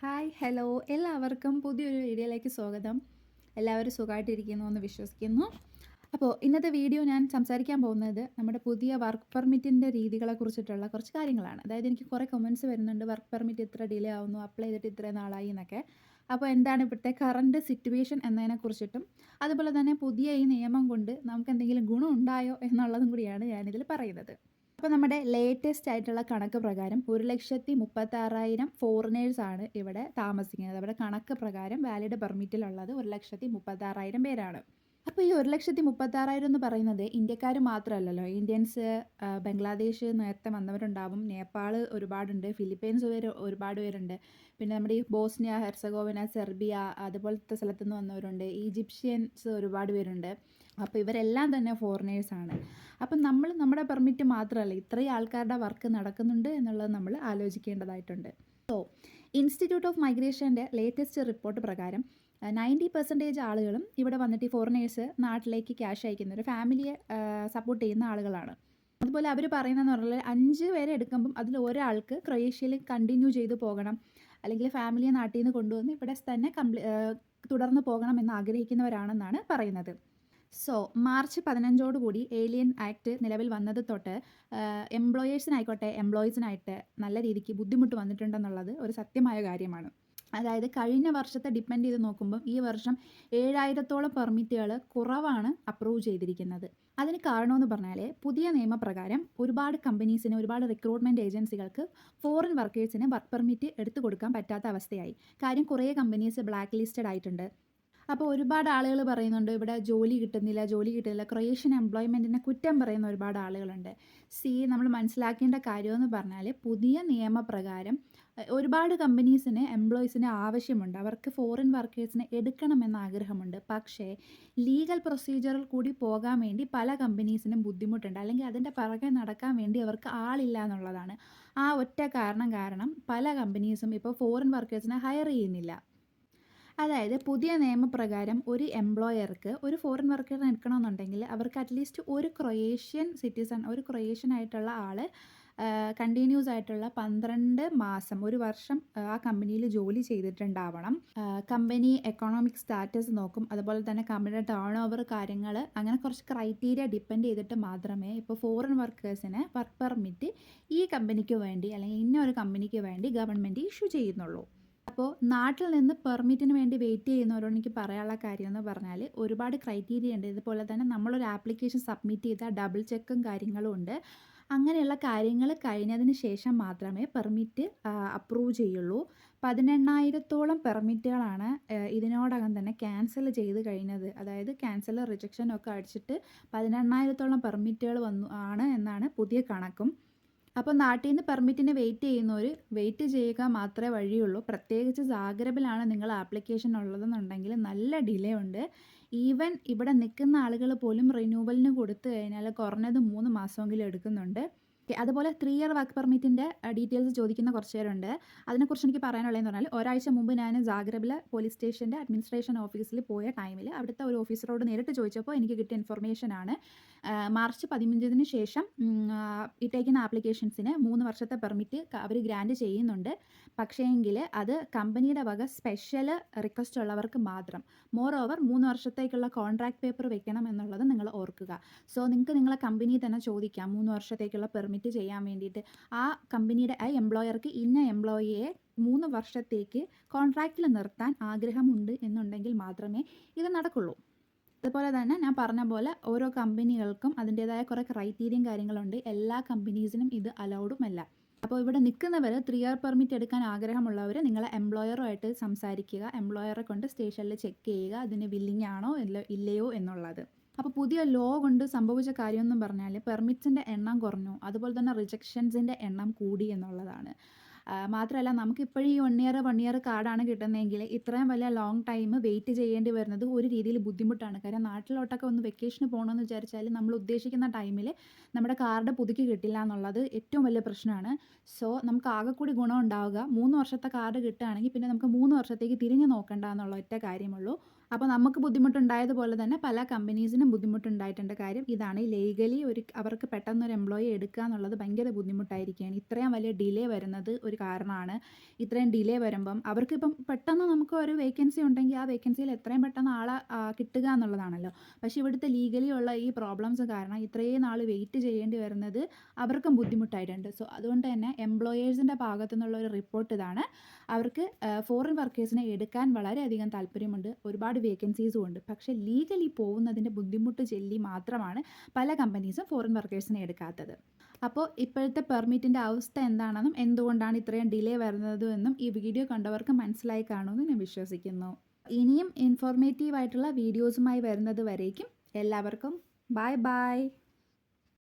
Hi hello. എല്ലാവർക്കും പുതിയൊരു വീഡിയോയിലേക്ക് സ്വാഗതം. എല്ലാവരും സുഖമായിട്ടിരിക്കുന്നു എന്ന് വിശ്വസിക്കുന്നു. അപ്പോൾ ഇന്നത്തെ വീഡിയോ ഞാൻ സംസാരിക്കാൻ പോകുന്നത് നമ്മുടെ പുതിയ വർക്ക് പെർമിറ്റിന്റെ രീതികളെ കുറിച്ചിട്ടുള്ള കുറച്ച് കാര്യങ്ങളാണ്. അതായത് എനിക്ക് കുറേ കമൻസ് വരുന്നുണ്ട്. വർക്ക് പെർമിറ്റ് ഇത്ര ഡിലേ ആവുന്നു അപ്ലൈ ചെയ്തിട്ട് ഇത്ര നാളായി എന്നൊക്കെ. അപ്പോൾ എന്താണ് ഇപ്പോഴത്തെ കറണ്ട് സിറ്റുവേഷൻ എന്നതിനെക്കുറിച്ചിട്ടും അതുപോലെ തന്നെ പുതിയ ഈ നിയമം കൊണ്ട് നമുക്ക് എന്തെങ്കിലും ഗുണമുണ്ടായോ എന്നുള്ളതും കൂടിയാണ് ഞാനിതിൽ പറയുന്നത്. അപ്പോൾ നമ്മുടെ ലേറ്റസ്റ്റ് ആയിട്ടുള്ള കണക്ക് പ്രകാരം ഒരു ലക്ഷത്തി മുപ്പത്താറായിരം ഫോറിനേഴ്സാണ് ഇവിടെ താമസിക്കുന്നത്. അവിടെ കണക്ക് പ്രകാരം വാലിഡ് പെർമിറ്റിലുള്ളത് ഒരു ലക്ഷത്തി മുപ്പത്താറായിരം പേരാണ്. അപ്പോൾ ഈ ഒരു ലക്ഷത്തി മുപ്പത്താറായിരം എന്ന് പറയുന്നത് ഇന്ത്യക്കാർ മാത്രമല്ലല്ലോ. ഇന്ത്യൻസ് ബംഗ്ലാദേശ് നേരത്തെ വന്നവരുണ്ടാവും. നേപ്പാൾ ഒരുപാടുണ്ട്. ഫിലിപ്പൈൻസ് പേര് ഒരുപാട് പേരുണ്ട്. പിന്നെ നമ്മുടെ ഈ ബോസ്നിയ ഹെർസഗോവിന സെർബിയ അതുപോലത്തെ സ്ഥലത്തു നിന്ന് വന്നവരുണ്ട്. ഈജിപ്ഷ്യൻസ് ഒരുപാട് പേരുണ്ട്. അപ്പോൾ ഇവരെല്ലാം തന്നെ ഫോറിനേഴ്സാണ് അപ്പം നമ്മൾ നമ്മുടെ പെർമിറ്റ് മാത്രമല്ല ഇത്രയും ആൾക്കാരുടെ വർക്ക് നടക്കുന്നുണ്ട് എന്നുള്ളത് നമ്മൾ ആലോചിക്കേണ്ടതായിട്ടുണ്ട്. സോ ഇൻസ്റ്റിറ്റ്യൂട്ട് ഓഫ് മൈഗ്രേഷന്റെ ലേറ്റസ്റ്റ് റിപ്പോർട്ട് പ്രകാരം നയന്റി പെർസെന്റേജ് ആളുകളും ഇവിടെ വന്നിട്ട് ഈ ഫോറിനേഴ്സ് നാട്ടിലേക്ക് ക്യാഷ് അയക്കുന്ന ഒരു ഫാമിലിയെ സപ്പോർട്ട് ചെയ്യുന്ന ആളുകളാണ്. അതുപോലെ അവർ പറയുന്നതെന്ന് പറഞ്ഞാൽ അഞ്ച് പേരെ എടുക്കുമ്പം അതിൽ ഒരാൾക്ക് ക്രൊയേഷ്യയിൽ കണ്ടിന്യൂ ചെയ്ത് പോകണം. അല്ലെങ്കിൽ ഫാമിലിയെ നാട്ടിൽ നിന്ന് കൊണ്ടുവന്ന് ഇവിടെ തന്നെ കംപ്ലീ തുടർന്ന് പോകണം എന്ന് ആഗ്രഹിക്കുന്നവരാണെന്നാണ് പറയുന്നത്. സോ മാർച്ച് പതിനഞ്ചോടുകൂടി ഏലിയൻ ആക്ട് നിലവിൽ വന്നത് തൊട്ട് എംപ്ലോയേഴ്സിനായിക്കോട്ടെ എംപ്ലോയീസിനായിട്ട് നല്ല രീതിക്ക് ബുദ്ധിമുട്ട് വന്നിട്ടുണ്ടെന്നുള്ളത് ഒരു സത്യമായ കാര്യമാണ്. അതായത് കഴിഞ്ഞ വർഷത്തെ ഡിപ്പെൻഡ് ചെയ്ത് നോക്കുമ്പോൾ ഈ വർഷം ഏഴായിരത്തോളം പെർമിറ്റുകൾ കുറവാണ് അപ്രൂവ് ചെയ്തിരിക്കുന്നത്. അതിന് കാരണമെന്ന് പറഞ്ഞാൽ പുതിയ നിയമപ്രകാരം ഒരുപാട് കമ്പനീസിന് ഒരുപാട് റിക്രൂട്ട്മെന്റ് ഏജൻസികൾക്ക് ഫോറിൻ വർക്കേഴ്സിന് വർക്ക് പെർമിറ്റ് എടുത്തു കൊടുക്കാൻ പറ്റാത്ത അവസ്ഥയായി. കാര്യം കുറേ കമ്പനീസ് ബ്ലാക്ക് ലിസ്റ്റഡ് ആയിട്ടുണ്ട്. അപ്പോൾ ഒരുപാട് ആളുകൾ പറയുന്നുണ്ട് ഇവിടെ ജോലി കിട്ടുന്നില്ല ജോലി കിട്ടുന്നില്ല. ക്രൊയേഷ്യൻ എംപ്ലോയ്മെന്റിനെ കുറ്റം പറയുന്ന ഒരുപാട് ആളുകളുണ്ട്. സി നമ്മൾ മനസ്സിലാക്കേണ്ട കാര്യമെന്ന് പറഞ്ഞാൽ പുതിയ നിയമപ്രകാരം ഒരുപാട് കമ്പനീസിന് എംപ്ലോയീസിന് ആവശ്യമുണ്ട്. അവർക്ക് ഫോറിൻ വർക്കേഴ്സിനെ എടുക്കണമെന്ന് ആഗ്രഹമുണ്ട്. പക്ഷേ ലീഗൽ പ്രൊസീജിയറിൽ കൂടി പോകാൻ വേണ്ടി പല കമ്പനീസിനും ബുദ്ധിമുട്ടുണ്ട്. അല്ലെങ്കിൽ അതിന്റെ പിറകെ നടക്കാൻ വേണ്ടി അവർക്ക് ആളില്ല എന്നുള്ളതാണ്. ആ ഒറ്റ കാരണം കാരണം പല കമ്പനീസും ഇപ്പോൾ ഫോറിൻ വർക്കേഴ്സിനെ ഹയർ ചെയ്യുന്നില്ല. അതായത് പുതിയ നിയമപ്രകാരം ഒരു എംപ്ലോയർക്ക് ഒരു ഫോറിൻ വർക്കറിനെ എടുക്കണമെന്നുണ്ടെങ്കിൽ അവർക്ക് അറ്റ്ലീസ്റ്റ് ഒരു ക്രൊയേഷ്യൻ സിറ്റിസൺ ഒരു ക്രൊയേഷ്യൻ ആയിട്ടുള്ള ആൾ കണ്ടിന്യൂസ് ആയിട്ടുള്ള പന്ത്രണ്ട് മാസം ഒരു വർഷം ആ, കമ്പനിയിൽ ജോലി ചെയ്തിട്ടുണ്ടാവണം. കമ്പനി എക്കണോമിക് സ്റ്റാറ്റസ് നോക്കും. അതുപോലെ തന്നെ കമ്പനിയുടെ ടേൺ ഓവർ കാര്യങ്ങൾ അങ്ങനെ കുറച്ച് ക്രൈറ്റീരിയ ഡിപ്പെൻഡ് ചെയ്തിട്ട് മാത്രമേ ഇപ്പോൾ ഫോറിൻ വർക്കേഴ്സിന് വർക്ക് പെർമിറ്റ് ഈ കമ്പനിക്ക് വേണ്ടി അല്ലെങ്കിൽ ഇന്ന ഒരു കമ്പനിക്ക് വേണ്ടി ഗവൺമെന്റ് ഇഷ്യൂ ചെയ്യുന്നുള്ളൂ. അപ്പോൾ നാട്ടിൽ നിന്ന് പെർമിറ്റിന് വേണ്ടി വെയിറ്റ് ചെയ്യുന്നവരോട് എനിക്ക് പറയാനുള്ള കാര്യം എന്ന് പറഞ്ഞാൽ ഒരുപാട് ക്രൈറ്റീരിയ ഉണ്ട്. ഇതുപോലെ തന്നെ നമ്മളൊരു ആപ്ലിക്കേഷൻ സബ്മിറ്റ് ചെയ്താൽ ഡബിൾ ചെക്കും കാര്യങ്ങളും ഉണ്ട്. അങ്ങനെയുള്ള കാര്യങ്ങൾ കഴിഞ്ഞതിന് ശേഷം മാത്രമേ പെർമിറ്റ് അപ്രൂവ് ചെയ്യുള്ളൂ. പതിനെണ്ണായിരത്തോളം പെർമിറ്റുകളാണ് ഇതിനോടകം തന്നെ ക്യാൻസൽ ചെയ്ത് കഴിഞ്ഞത്. അതായത് ക്യാൻസൽ റിജക്ഷൻ ഒക്കെ അടിച്ചിട്ട് പതിനെണ്ണായിരത്തോളം പെർമിറ്റുകൾ വന്നു ആണ് എന്നാണ് പുതിയ കണക്കും. അപ്പോൾ നാട്ടിൽ നിന്ന് പെർമിറ്റിന് വെയിറ്റ് ചെയ്യുന്നവർ വെയിറ്റ് ചെയ്യുക മാത്രമേ വഴിയുള്ളൂ. പ്രത്യേകിച്ച് സാഗരബിലാണ് നിങ്ങൾ ആപ്ലിക്കേഷൻ ഉള്ളതെന്നുണ്ടെങ്കിൽ നല്ല ഡിലേ ഉണ്ട്. ഈവൻ ഇവിടെ നിൽക്കുന്ന ആളുകൾ പോലും റിന്യൂവലിന് കൊടുത്തു കഴിഞ്ഞാൽ കുറഞ്ഞത് മൂന്ന് മാസമെങ്കിലും എടുക്കുന്നുണ്ട്. Okay, അതുപോലെ ത്രീ ഇയർ വർക്ക് പെർമിറ്റിന്റെ ഡീറ്റെയിൽസ് ചോദിക്കുന്ന കുറച്ച് പേരുണ്ട് അതിനെക്കുറിച്ച് എനിക്ക് പറയാനുള്ളതെന്ന് പറഞ്ഞാൽ ഒരാഴ്ച മുമ്പ് ഞാൻ ജാഗ്രബിലെ പോലീസ് സ്റ്റേഷന്റെ അഡ്മിനിസ്ട്രേഷൻ ഓഫീസിൽ പോയ ടൈമിൽ അവിടുത്തെ ഒരു ഓഫീസറോട് നേരിട്ട് ചോദിച്ചപ്പോൾ എനിക്ക് കിട്ടിയ ഇൻഫർമേഷൻ ആണ്. മാർച്ച് പതിനഞ്ചിന് ശേഷം ഇട്ടേക്കുന്ന ആപ്ലിക്കേഷൻസിന് മൂന്ന് വർഷത്തെ പെർമിറ്റ് അവർ ഗ്രാൻഡ് ചെയ്യുന്നുണ്ട്. പക്ഷേങ്കിൽ അത് കമ്പനിയുടെ വക സ്പെഷ്യൽ റിക്വസ്റ്റ് ഉള്ളവർക്ക് മാത്രം. മോർ ഓവർ മൂന്ന് വർഷത്തേക്കുള്ള കോൺട്രാക്ട് പേപ്പർ വെക്കണം എന്നുള്ളത് നിങ്ങൾ ഓർക്കുക. സോ നിങ്ങൾക്ക് നിങ്ങളെ കമ്പനി തന്നെ ചോദിക്കാം. മൂന്ന് വർഷത്തേക്കുള്ള പെർമിറ്റ് ചെയ്യാൻ വേണ്ടിയിട്ട് ആ കമ്പനിയുടെ ആ എംപ്ലോയർക്ക് ഇന്ന എംപ്ലോയിയെ മൂന്ന് വർഷത്തേക്ക് കോൺട്രാക്റ്റിൽ നിർത്താൻ ആഗ്രഹമുണ്ട് എന്നുണ്ടെങ്കിൽ മാത്രമേ ഇത് നടക്കുള്ളൂ. അതുപോലെ തന്നെ ഞാൻ പറഞ്ഞ പോലെ ഓരോ കമ്പനികൾക്കും അതിന്റേതായ കുറേ ക്രൈറ്റീരിയയും കാര്യങ്ങളുണ്ട്. എല്ലാ കമ്പനീസിനും ഇത് അലൗഡുമല്ല അപ്പോൾ ഇവിടെ നിൽക്കുന്നവർ ത്രീ ഇയർ പെർമിറ്റ് എടുക്കാൻ ആഗ്രഹമുള്ളവർ നിങ്ങളെ എംപ്ലോയറുമായിട്ട് സംസാരിക്കുക എംപ്ലോയറെ കൊണ്ട് സ്റ്റേഷനിൽ ചെക്ക് ചെയ്യുക അതിന് വില്ലിംഗ് ആണോ ഇല്ലയോ എന്നുള്ളത്. അപ്പോൾ പുതിയ ലോ കൊണ്ട് സംഭവിച്ച കാര്യം എന്ന് പറഞ്ഞാൽ പെർമിറ്റ്സിന്റെ എണ്ണം കുറഞ്ഞു. അതുപോലെ തന്നെ റിജക്ഷൻസിന്റെ എണ്ണം കൂടി എന്നുള്ളതാണ്. മാത്രമല്ല നമുക്ക് ഇപ്പോഴും ഈ വൺ ഇയർ വൺ ഇയർ കാർഡാണ് കിട്ടുന്നതെങ്കിൽ ഇത്രയും വലിയ ലോങ് ടൈം വെയിറ്റ് ചെയ്യേണ്ടി വരുന്നത് ഒരു രീതിയിൽ ബുദ്ധിമുട്ടാണ്. കാര്യം നാട്ടിലോട്ടൊക്കെ ഒന്ന് വെക്കേഷന് പോകണമെന്ന് വിചാരിച്ചാൽ നമ്മൾ ഉദ്ദേശിക്കുന്ന ടൈമിൽ നമ്മുടെ കാർഡ് പുതുക്കി കിട്ടില്ല എന്നുള്ളത് ഏറ്റവും വലിയ പ്രശ്നമാണ്. സോ നമുക്ക് ആകെ കൂടി ഗുണം ഉണ്ടാവുക. മൂന്ന് വർഷത്തെ കാർഡ് കിട്ടുകയാണെങ്കിൽ പിന്നെ നമുക്ക് മൂന്ന് വർഷത്തേക്ക് തിരിഞ്ഞു നോക്കണ്ട എന്നുള്ള ഒറ്റ കാര്യമുള്ളൂ. അപ്പോൾ നമുക്ക് ബുദ്ധിമുട്ടുണ്ടായതുപോലെ തന്നെ പല കമ്പനീസിനും ബുദ്ധിമുട്ടുണ്ടായിട്ടുണ്ട്. കാര്യം ഇതാണ് ലീഗലി ഒരു അവർക്ക് പെട്ടെന്ന് ഒരു എംപ്ലോയി എടുക്കുക എന്നുള്ളത് ഭയങ്കര ബുദ്ധിമുട്ടായിരിക്കുകയാണ്. ഇത്രയും വലിയ ഡിലേ വരുന്നത് ഒരു കാരണമാണ്. ഇത്രയും ഡിലേ വരുമ്പം അവർക്കിപ്പം പെട്ടെന്ന് നമുക്ക് ഒരു വേക്കൻസി ഉണ്ടെങ്കിൽ ആ വേക്കൻസിയിൽ എത്രയും പെട്ടെന്ന് ആളെ കിട്ടുക എന്നുള്ളതാണല്ലോ. പക്ഷേ ഇവിടുത്തെ ലീഗലി ഉള്ള ഈ പ്രോബ്ലംസ് കാരണം ഇത്രയും നാൾ വെയിറ്റ് ചെയ്യേണ്ടി വരുന്നത് അവർക്കും ബുദ്ധിമുട്ടായിട്ടുണ്ട്. സോ അതുകൊണ്ട് തന്നെ എംപ്ലോയേഴ്സിന്റെ ഭാഗത്തു നിന്നുള്ള ഒരു റിപ്പോർട്ട് ഇതാണ്. അവർക്ക് ഫോറിൻ വർക്കേഴ്സിനെ എടുക്കാൻ വളരെയധികം താല്പര്യമുണ്ട്. ഒരുപാട് വേക്കൻസീസും ഉണ്ട്. പക്ഷേ ലീഗലി പോകുന്നതിന്റെ ബുദ്ധിമുട്ട് ചെല്ലി മാത്രമാണ് പല കമ്പനീസും ഫോറിൻ വർക്കേഴ്സിനെ എടുക്കാത്തത്. അപ്പോൾ ഇപ്പോഴത്തെ പെർമിറ്റിന്റെ അവസ്ഥ എന്താണെന്നും എന്തുകൊണ്ടാണ് ഇത്രയും ഡിലേ വരുന്നതും എന്നും ഈ വീഡിയോ കണ്ടവർക്ക് മനസ്സിലായി കാണുമെന്ന് ഞാൻ വിശ്വസിക്കുന്നു. ഇനിയും ഇൻഫോർമേറ്റീവ് ആയിട്ടുള്ള വീഡിയോസുമായി വരുന്നത് വരേക്കും എല്ലാവർക്കും. Bye bye